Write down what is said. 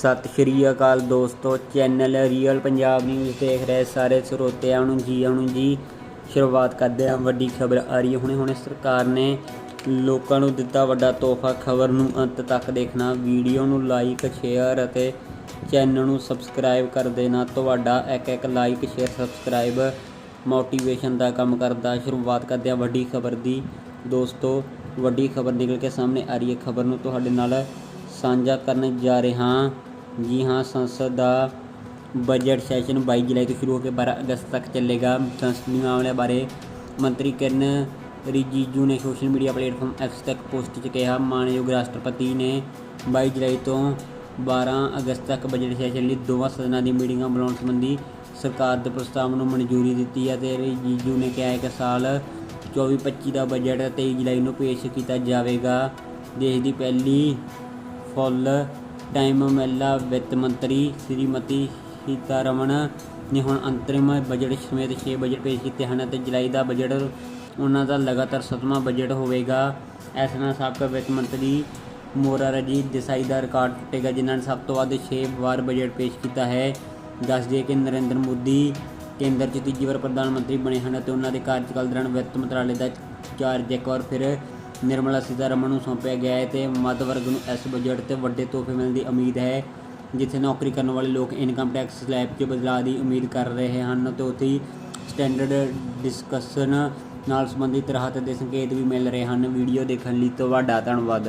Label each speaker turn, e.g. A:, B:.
A: ਸਤਿ ਸ਼੍ਰੀ ਅਕਾਲ ਦੋਸਤੋ, channel real Punjab news ਦੇਖ ਰਹੇ ਸਾਰੇ ਸਰੋਤਿਆਂ ਨੂੰ ਜੀ ਆਉਣ ਜੀ। ਸ਼ੁਰੂਆਤ ਕਰਦੇ ਹਾਂ, ਵੱਡੀ ਖਬਰ ਆ ਰਹੀ ਹੈ। ਹੁਣੇ ਹੁਣੇ ਸਰਕਾਰ ਨੇ ਲੋਕਾਂ ਨੂੰ ਦਿੱਤਾ ਵੱਡਾ ਤੋਹਫਾ। ਖਬਰ ਨੂੰ ਅੰਤ ਤੱਕ ਦੇਖਣਾ, ਵੀਡੀਓ ਨੂੰ ਲਾਈਕ ਸ਼ੇਅਰ ਅਤੇ ਚੈਨਲ ਨੂੰ ਸਬਸਕ੍ਰਾਈਬ ਕਰ ਦੇਣਾ। ਤੁਹਾਡਾ ਇੱਕ ਇੱਕ ਲਾਈਕ ਸ਼ੇਅਰ ਸਬਸਕ੍ਰਾਈਬ ਮੋਟੀਵੇਸ਼ਨ ਦਾ ਕੰਮ ਕਰਦਾ। ਸ਼ੁਰੂਆਤ ਕਰਦੇ ਹਾਂ ਵੱਡੀ ਖਬਰ ਦੀ। ਦੋਸਤੋ, ਵੱਡੀ ਖਬਰ ਨਿਕਲ ਕੇ ਸਾਹਮਣੇ ਆ ਰਹੀ ਹੈ। ਖਬਰ ਨੂੰ ਤੁਹਾਡੇ ਨਾਲ ਸਾਂਝਾ ਕਰਨ ਜਾ ਰਹੇ ਹਾਂ। ਜੀ ਹਾਂ, ਸੰਸਦ ਦਾ ਬਜਟ ਸੈਸ਼ਨ 22 ਜੁਲਾਈ ਤੋਂ ਸ਼ੁਰੂ ਹੋ ਕੇ 12 ਅਗਸਤ ਤੱਕ ਚੱਲੇਗਾ। ਸੰਸਦੀ ਮਾਮਲਿਆਂ ਬਾਰੇ ਮੰਤਰੀ ਕਿਰਨ ਰਿਜੀਜੂ ਨੇ ਸੋਸ਼ਲ ਮੀਡੀਆ ਪਲੇਟਫਾਰਮ ਐਕਸ ਤੱਕ ਪੋਸਟ 'ਚ ਕਿਹਾ। ਮਾਨਯੋਗ ਰਾਸ਼ਟਰਪਤੀ ਨੇ 22 ਜੁਲਾਈ ਤੋਂ 12 ਅਗਸਤ ਤੱਕ ਬਜਟ ਸੈਸ਼ਨ ਲਈ ਦੋਵਾਂ ਸਦਨਾਂ ਦੀ ਮੀਟਿੰਗਾਂ ਬੁਲਾਉਣ ਸੰਬੰਧੀ ਸਰਕਾਰ ਦੇ ਪ੍ਰਸਤਾਵ ਨੂੰ ਮਨਜ਼ੂਰੀ ਦਿੱਤੀ ਹੈ ਤੇ ਰਿਜੀਜੂ ਨੇ ਕਿਹਾ ਹੈ ਕਿ ਸਾਲ 24-25 ਦਾ ਬਜਟ 23 ਜੁਲਾਈ ਨੂੰ ਪੇਸ਼ ਕੀਤਾ ਜਾਵੇਗਾ। ਦੇਸ਼ ਦੀ ਪਹਿਲੀ ਫੁੱਲ ਟਾਈਮ ਮਹਿਲਾ ਵਿੱਤ ਮੰਤਰੀ ਸ੍ਰੀਮਤੀ ਸੀਤਾਰਮਨ ਨੇ ਹੁਣ ਅੰਤਰਿਮ ਬਜਟ ਸਮੇਤ 6 ਬਜਟ ਪੇਸ਼ ਕੀਤੇ ਹਨ ਅਤੇ ਜੁਲਾਈ ਦਾ ਬਜਟ ਉਹਨਾਂ ਦਾ ਲਗਾਤਾਰ ਸੱਤਵਾਂ ਬਜਟ ਹੋਵੇਗਾ। ਇਸ ਨਾਲ ਸਾਬਕਾ ਵਿੱਤ ਮੰਤਰੀ ਮੋਰਾਰਜੀ ਦੇਸਾਈ ਦਾ ਰਿਕਾਰਡ ਟੁੱਟੇਗਾ, ਜਿਨ੍ਹਾਂ ਨੇ ਸਭ ਤੋਂ ਵੱਧ 6 ਵਾਰ ਬਜਟ ਪੇਸ਼ ਕੀਤਾ ਹੈ। ਦੱਸ ਦਈਏ ਕਿ ਨਰਿੰਦਰ ਮੋਦੀ ਕੇਂਦਰ 'ਚ ਤੀਜੀ ਵਾਰ ਪ੍ਰਧਾਨ ਮੰਤਰੀ ਬਣੇ ਹਨ ਅਤੇ ਉਹਨਾਂ ਦੇ ਕਾਰਜਕਾਲ ਦੌਰਾਨ ਵਿੱਤ ਮੰਤਰਾਲੇ ਦਾ ਚਾਰਜ ਇੱਕ ਵਾਰ ਫਿਰ ਨਿਰਮਲਾ ਸੀਤਾਰਮਨ ਨੂੰ ਸੌਂਪਿਆ ਗਿਆ ਹੈ ਤੇ ਮੱਧ ਵਰਗ ਨੂੰ ਇਸ ਬਜਟ ਤੇ ਵੱਡੇ ਤੋਹਫੇ ਮਿਲਣ ਦੀ ਉਮੀਦ ਹੈ, ਜਿੱਥੇ ਨੌਕਰੀ ਕਰਨ ਵਾਲੇ ਲੋਕ ਇਨਕਮ ਟੈਕਸ ਸਲੈਬ 'ਚ ਬਦਲਾਅ ਦੀ ਉਮੀਦ ਕਰ ਰਹੇ ਹਨ ਤੇ ਉੱਥੇ ਹੀ ਸਟੈਂਡਰਡ ਡਿਸਕਸ਼ਨ ਨਾਲ ਸੰਬੰਧਿਤ ਰਾਹਤ ਦੇ ਸੰਕੇਤ ਵੀ ਮਿਲ ਰਹੇ ਹਨ। ਵੀਡੀਓ ਦੇਖਣ ਲਈ ਤੁਹਾਡਾ ਧੰਨਵਾਦ।